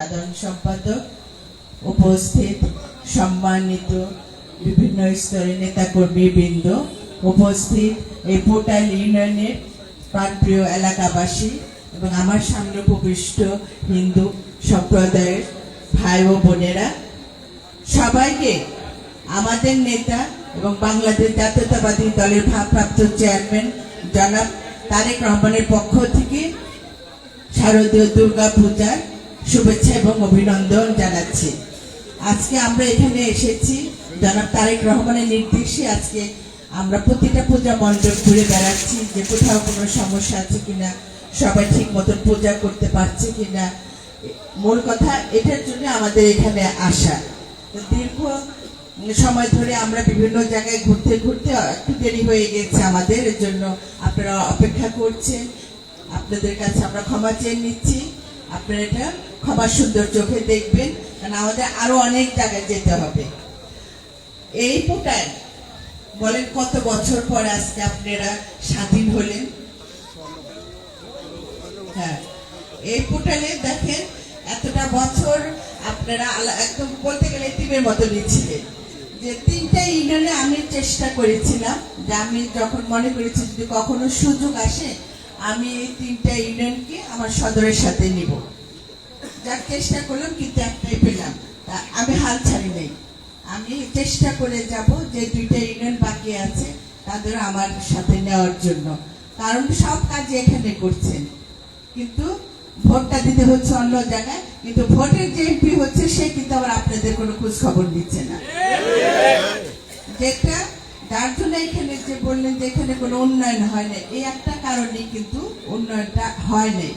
সাধারণ সম্পাদক, উপস্থিত, সম্মানিত বিভিন্ন স্তরের নেতাকর্মী বৃন্দ উপস্থিত এই পোর্টাল ইউনিয়নের প্রাণপ্রিয় এলাকাবাসী এবং আমার সামনে উপবিষ্ট হিন্দু সম্প্রদায়ের ভাই ও বোনেরা। সবাইকে আমাদের নেতা এবং বাংলাদেশ জাতীয়তাবাদী দলের ভারপ্রাপ্ত চেয়ারম্যান জনাব তারেক রহমানের পক্ষ থেকে শারদীয় দুর্গা পূজার শুভেচ্ছা এবং অভিনন্দন জানাচ্ছি। আজকে আমরা এখানে এসেছি। জনাব তারেক রহমানের নির্দেশে আজকে আমরা প্রতিটা পূজা মণ্ডপ ঘুরে বেড়াচ্ছি যে কোথাও কোনো সমস্যা আছে কিনা, সবাই ঠিক মতন পূজা করতে পারছে কিনা। মূল কথা, এটার জন্য আমাদের এখানে আসা। দীর্ঘ সময় ধরে আমরা বিভিন্ন জায়গায় ঘুরতে ঘুরতে একটু দেরি হয়ে গেছে আমাদের জন্য আপনারা অপেক্ষা করছেন। আপনাদের কাছে আমরা ক্ষমা চেয়ে নিচ্ছি। আপনারা এটা ক্ষমা সুন্দর চোখে দেখবেন, কারণ আমাদের আরও অনেক জায়গায় যেতে হবে। এই পোটায় বলেন কত বছর পর আজকে আপনারা স্বাধীন হলেন? হ্যাঁ এই পোর্টালে দেখেন এতটা বছর আপনারা একদম বলতে গেলে টিমের মতো নিচ্ছিলেন। যে তিনটা ইউনিয়নে আমি চেষ্টা করেছিলাম, যে আমি যখন মনে করেছি যদি কখনো সুযোগ আসে আমি এই তিনটা ইউনিয়নকে আমার সদরের সাথে নিব। যার চেষ্টা করলাম, কিন্তু একটাই পেলাম। আমি হাল ছাড়ি নাই। আমি চেষ্টা করে যাব যে দুইটা ইউনিয়ন বাকি আছে, তাদের আমার সাথে নেওয়ার জন্য। কারণ সব কাজ এখানে করছেন। কিন্তু ভোটটা দিতে হচ্ছে অন্য জায়গায়, কিন্তু ভোটের যে এমপি হচ্ছে, সে কিন্তু আবার আপনাদের কোনো খোঁজ খবর দিচ্ছে না। যেটা যার জন্য এখানে যে বললেন যে এখানে কোনো উন্নয়ন হয় না এই একটা কারণে কিন্তু উন্নয়নটা হয় নাই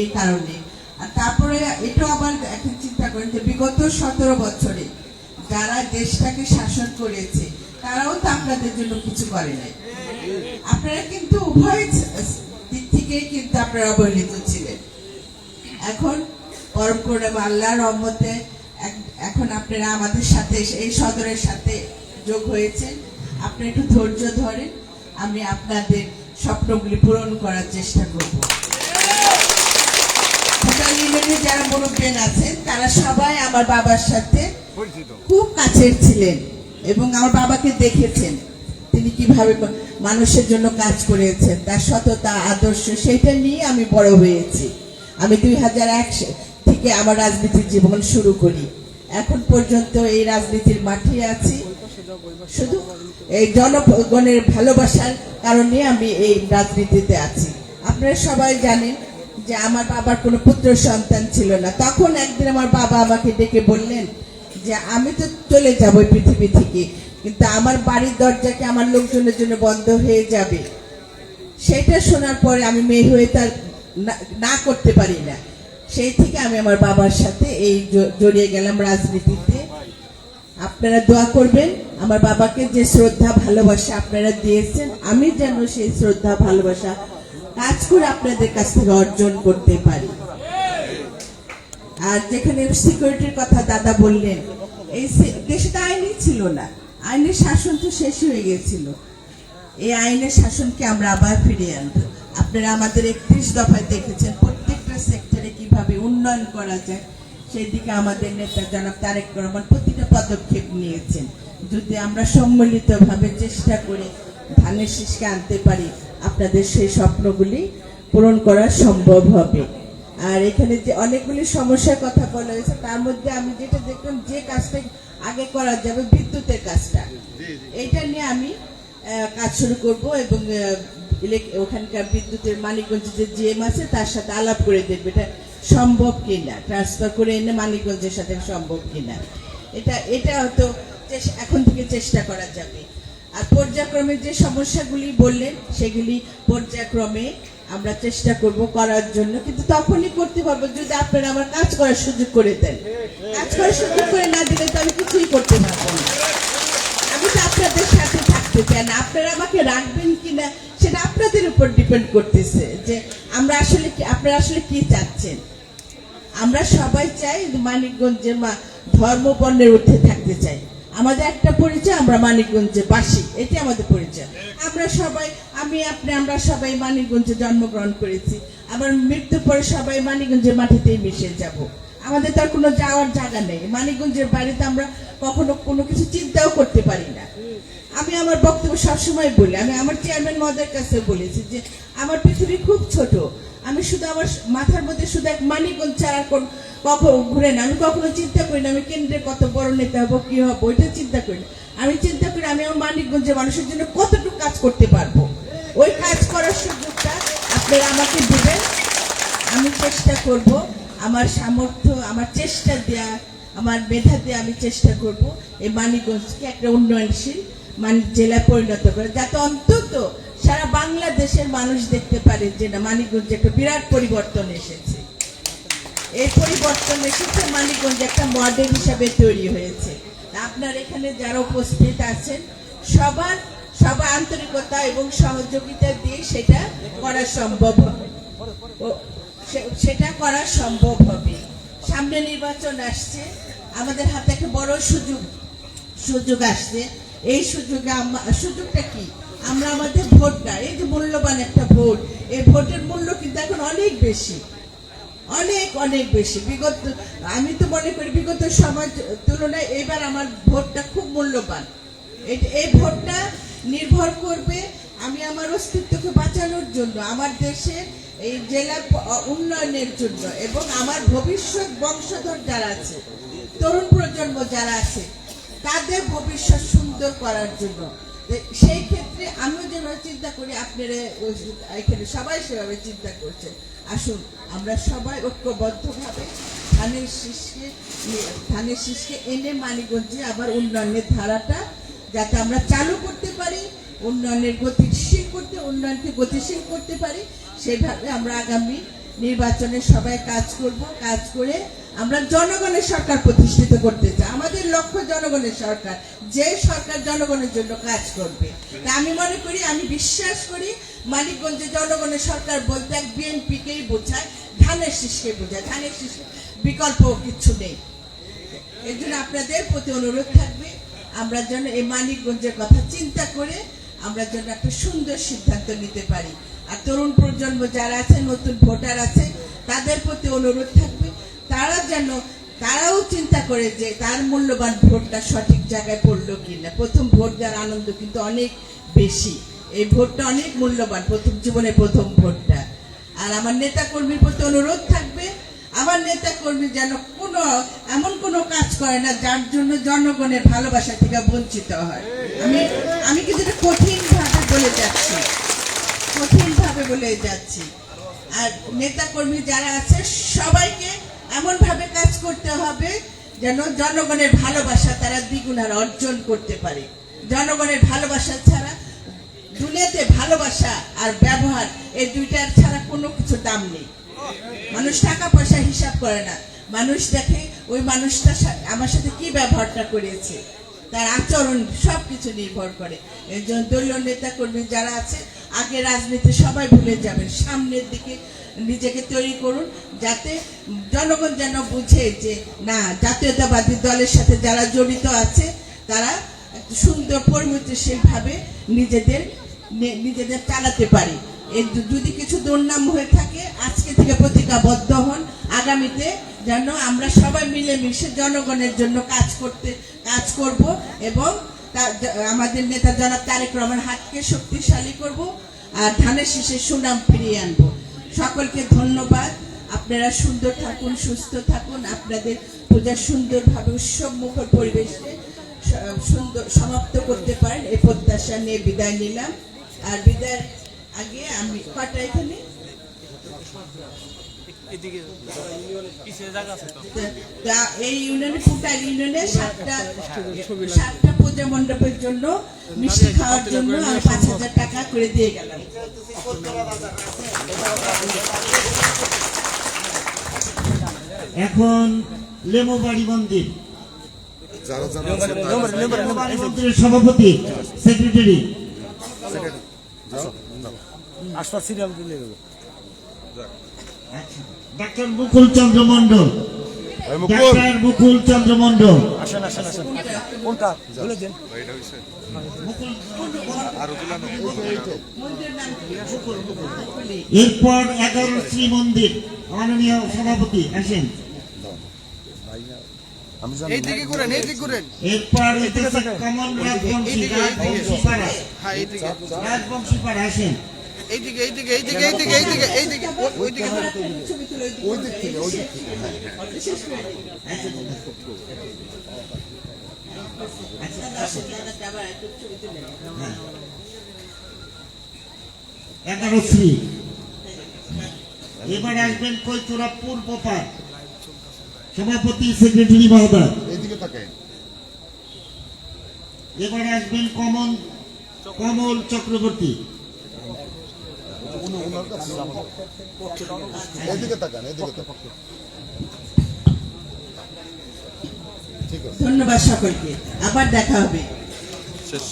এই কারণে। আর তারপরে এটাও আবার এখন চিন্তা করেন যে বিগত সতেরো বছরে যারা দেশটাকে শাসন করেছে, তারাও তো আপনাদের জন্য কিছু করে নাই। আপনারা কিন্তু উভয় দিক থেকেই কিন্তু আপনারা অবহেলিত ছিলেন। এখন পরম করুণা আল্লাহর রহমতে এখন আপনারা আমাদের সাথে এই সদরের সাথে যোগ হয়েছে। আপনি একটু ধৈর্য ধরেন আমি আপনাদের স্বপ্নগুলি পূরণ করার চেষ্টা করব। ভোটার ইউনিয়নে যারা মুরব্বেন আছেন তারা সবাই আমার বাবার সাথে খুব কাছের ছিলেন এবং আমার বাবাকে দেখেছেন। তিনি কীভাবে মানুষের জন্য কাজ করেছেন তার সততা আদর্শ সেটা নিয়ে আমি বড় হয়েছি। আমি দুই হাজার এক থেকে আমার রাজনীতির জীবন শুরু করি। এখন পর্যন্ত এই রাজনীতির মাঠে আছি। শুধু এই জনগণের ভালোবাসার কারণে আমি এই রাজনীতিতে আছি। আপনারা সবাই জানেন যে আমার বাবার কোনো পুত্র সন্তান ছিল না। তখন একদিন আমার বাবা আমাকে ডেকে বললেন যে, আমি তো চলে যাব পৃথিবী থেকে, কিন্তু আমার বাড়ির দরজাকে আমার লোকজনের জন্য বন্ধ হয়ে যাবে। সেটা শোনার পরে আমি মেয়ে হয়ে তার না করতে পারি না। সেই থেকে আমি আমার বাবার সাথে এই জড়িয়ে গেলাম রাজনীতিতে। আপনারা দোয়া করবেন, আমার বাবাকে যে শ্রদ্ধা, ভালোবাসা আপনারা দিয়েছেন, আমি যেন সেই শ্রদ্ধা, ভালোবাসা কাজ করে আপনাদের কাছ থেকে অর্জন করতে পারি। আর যেখানে সিকিউরিটির কথা দাদা বললেন, এই দেশে তো আইনই ছিল না। আইনের শাসন তো শেষ হয়ে গেছিল। এই আইনের শাসনকে আমরা আবার ফিরিয়ে আনব। আপনারা আমাদের একত্রিশ দফায় দেখেছেন, প্রত্যেকটা সেক্টরে কীভাবে উন্নয়ন করা যায় সেই দিকে আমাদের নেতা জনাব তারেক রহমান প্রতিটা পদক্ষেপ নিয়েছেন। যদি আমরা সম্মিলিতভাবে চেষ্টা করে ধানের শীষকে আনতে পারি আপনাদের সেই স্বপ্নগুলি পূরণ করা সম্ভব হবে। আর এখানে যে অনেকগুলি সমস্যার কথা বলা হয়েছে তার মধ্যে আমি যেটা দেখলাম যে কাজটা আগে করা যাবে বিদ্যুতের কাজটা। এটা নিয়ে আমি কাজ শুরু করব এবং ওখানকার বিদ্যুতের মানিকগঞ্জ যে জিএম আছে তার সাথে আলাপ করে দেখবে। এটা সম্ভব কিনা? ট্রান্সফার করে এনে মানিকগঞ্জের সাথে সম্ভব কিনা? এটা এটা হয়তো এখন থেকে চেষ্টা করা যাবে। আর পর্যায়ক্রমে যে সমস্যাগুলি বললেন, সেগুলি পর্যায়ক্রমে আমরা চেষ্টা করব করার জন্য। কিন্তু তখনই করতে পারব যদি আপনারা আমার কাজ করার সুযোগ করে দেন। কাজ করার সুযোগ করে না দিলে তো আমি কিছুই করতে পারব না। আমি তো আপনাদের সাথে থাকতে চাই না। আপনারা আমাকে রাখবেন কিনা, সেটা আপনাদের উপর ডিপেন্ড করতেছে যে আমরা আসলে কি আপনারা আসলে কি চাচ্ছেন? আমরা সবাই চাই মানিকগঞ্জে মা- ধর্ম বর্ণের ঊর্ধ্বে থাকতে চাই। আমাদের একটা পরিচয়, আমরা মানিকগঞ্জে বাসি। এটি আমাদের পরিচয়। আমরা সবাই, আমি, আপনি, আমরা সবাই মানিকগঞ্জে জন্মগ্রহণ করেছি। আবার মৃত্যুর পরে সবাই মানিকগঞ্জের মাটিতেই মিশে যাব। আমাদের তার কোনো যাওয়ার জায়গা নেই। মানিকগঞ্জের বাড়িতে আমরা কখনো কোনো কিছু চিন্তাও করতে পারি না। আমি আমার বক্তব্য সবসময় বলি, আমি আমার চেয়ারম্যান মহোদয়ের কাছে বলেছি যে, আমার পৃথিবী খুব ছোট। আমি শুধু আমার মাথার মধ্যে শুধু এক মানিকগঞ্জ ছাড়া কোন- কখনো ঘুরে না। আমি কখনো চিন্তা করি না, আমি কেন্দ্রে কত বড় নেতা হব, কি হব, ওইটা চিন্তা করি না। আমি চিন্তা করি আমি আমার মানিকগঞ্জের মানুষের জন্য কতটুকু কাজ করতে পারব। ওই কাজ করার সুযোগটা আপনারা আমাকে দেবেন। আমি চেষ্টা করব আমার সামর্থ্য, আমার চেষ্টা দেয়া, আমার মেধা দিয়ে আমি চেষ্টা করব এই মানিকগঞ্জকে একটা উন্নয়নশীল মানে জেলায় পরিণত করে, যাতে অন্তত সারা বাংলাদেশের মানুষ দেখতে পারে যে না, মানিকগঞ্জে একটা বিরাট পরিবর্তন এসেছে। এই পরিবর্তন এসেছে, মানিকগঞ্জ একটা মডেল হিসাবে তৈরি হয়েছে। আপনার এখানে যারা উপস্থিত আছেন, সবার সবার আন্তরিকতা এবং সহযোগিতা দিয়ে সেটা করা সম্ভব হবে। সেটা করা সম্ভব হবে। সামনে নির্বাচন আসছে, আমাদের হাতে একটা বড় সুযোগ সুযোগ আসছে। এই সুযোগে সুযোগটা কি? আমরা আমাদের ভোটটা, এই যে মূল্যবান একটা ভোট, এই ভোটের মূল্য কিন্তু এখন অনেক বেশি। অনেক অনেক বেশি। বিগত, আমি তো মনে করি বিগত সময় তুলনায় এবার আমার ভোটটা খুব মূল্যবান। এই- ভোটটা নির্ভর করবে আমি আমার অস্তিত্বকে বাঁচানোর জন্য, আমার দেশের এই জেলা প- উন্নয়নের জন্য এবং আমার ভবিষ্যৎ বংশধর যারা আছে, তরুণ প্রজন্ম যারা আছে তাদের ভবিষ্যৎ সুন্দর করার জন্য। সেই ক্ষেত্রে আমিও যেভাবে চিন্তা করি, আপনারা এখানে সবাই সেভাবে চিন্তা করছেন। আসুন, আমরা সবাই ঐক্যবদ্ধভাবে ধানের শীষকে ধানের শীষকে এনে মানিগঞ্জে আবার উন্নয়নের ধারাটা যাতে আমরা চালু করতে পারি, উন্নয়নের গতিশীল করতে, উন্নয়নকে গতিশীল করতে পারি, সেভাবে আমরা আগামী নির্বাচনে সবাই কাজ করব, কাজ করে আমরা জনগণের সরকার প্রতিষ্ঠিত করতে চাই। আমাদের লক্ষ্য জনগণের সরকার, যে সরকার জনগণের জন্য কাজ করবে। তা আমি মনে করি, আমি বিশ্বাস করি মানিকগঞ্জে জনগণের সরকার বলতে এক বিএনপিকেই বোঝায়, ধানের শীষকে বোঝায়। ধানের শীষ বিকল্প কিছু নেই। এই জন্য আপনাদের প্রতি অনুরোধ থাকবে, আমরা যেন এই মানিকগঞ্জের কথা চিন্তা করে আমরা যেন একটা সুন্দর সিদ্ধান্ত নিতে পারি। আর তরুণ প্রজন্ম যারা আছে, নতুন ভোটার আছে, তাদের প্রতি অনুরোধ থাকবে, তারা যেন, তারাও চিন্তা করে যে তার মূল্যবান ভোটটা সঠিক জায়গায় পড়ল কিনা। প্রথম ভোট দেওয়ার আনন্দ কিন্তু অনেক বেশি। এই ভোটটা অনেক মূল্যবান, প্রথম জীবনে প্রথম ভোটটা। আর আমার নেতা কর্মীর প্রতি অনুরোধ থাকবে, আমার নেতা কর্মী যেন কোনো, এমন কোনো কাজ করে না যার জন্য জনগণের ভালোবাসা থেকে বঞ্চিত হয়। আমি আমি এটা কঠিন ভাবে বলে যাচ্ছি। কঠিন ভাবে বলে যাচ্ছি। আর নেতা কর্মী যারা আছে, সবাইকে এমন ভাবে কাজ করতে হবে যেন জনগণের ভালোবাসা তারা দ্বিগুণ আর অর্জন করতে পারে। জনগণের ভালোবাসা ছাড়া, দুনিয়াতে ভালোবাসা আর ব্যবহার, এই দুইটার ছাড়া কোনো কিছু দাম নেই। মানুষ টাকা পয়সা হিসাব করে না। মানুষ দেখে, ওই মানুষটা আমার সাথে কি ব্যবহারটা করেছে? তার আচরণ সব কিছু নির্ভর করে। এই জন্য দলীয় নেতা কর্মী যারা আছে, আগে রাজনীতি সবাই ভুলে যাবেন। সামনের দিকে নিজেকে তৈরি করুন, যাতে জনগণ যেন বুঝে যে, না, জাতীয়তাবাদী দলের সাথে যারা জড়িত আছে, তারা সুন্দর পরিমিতশীল ভাবে নিজেদের নিজেদের চালাতে পারে। এর যদি- যদি কিছু দুর্নাম হয়ে থাকে, আজকে থেকে প্রতিজ্ঞাবদ্ধ হন। আগামীতে যেন আমরা সবাই মিলেমিশে জনগণের জন্য কাজ করতে, কাজ করব এবং আমাদের নেতা জনাব তারেক রহমান হাতকে শক্তিশালী করব আর ধানের শীষের সুনাম ফিরিয়ে আনব। সকলকে ধন্যবাদ। আপনারা সুন্দর থাকুন, সুস্থ থাকুন। আপনাদের পূজা সুন্দরভাবে উৎসব মুখর পরিবেশে সুন্দর সমাপ্ত করতে পারেন। এই প্রত্যাশা নিয়ে বিদায় নিলাম। আর বিদায়ের আগে আমি কটা এখানে? এদিকে পিছিয়ে জায়গা আছে তো? তা- তা এই ইউনিয়নে ফুটাই ইউনিয়নে সাতটা সাতটা পূজা মণ্ডপের জন্য মিষ্টি খাওয়ার জন্য আমি পাঁচ হাজার টাকা করে দিয়ে গেলাম। এখন লেমোবাড়ি মন্দির। সভাপতি সেক্রেটারি। আসবার সিরিয়াল দিলে ডাক্তার মুকুল চন্দ্র মন্ডল ডাক্তার মুকুল চন্দ্র মন্ডল আসেন আসেন আসেন। কোনটা? বলে দিন? এরপর এগারো শ্রী মন্দির। মাননীয় সভাপতি আসেন। এরপর কমন রাজবংশী হ্যাঁ রাজবংশী পাড়া আসেন। এইদিকে এইদিকে এইদিকে এইদিকে এইদিকে এইদিকে ওইদিকে ওই দিক থেকে ওই দিক থেকে। এগারো শ্রী এবার আসবেন কৈচুরা পূর্ব পাড়। সভাপতি সেক্রেটারি মহোদয়। এইদিকে তাকাই। এবার আসবেন কমল কমল চক্রবর্তী উনি ওনার কাছে যাব। এদিকে তাকান এদিকে তাকান। ধন্যবাদ সকলকে। আবার দেখা হবে। শেষ।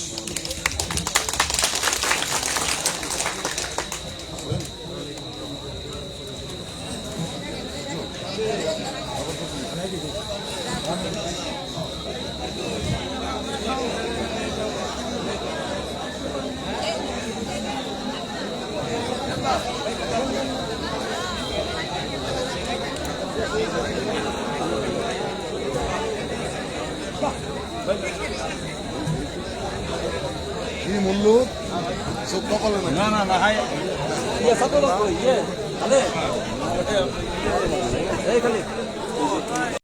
কি মূল্য? সব কপালে না না না হাই। ইয়ে সাতো লোক ইয়ে আরে এই খালি।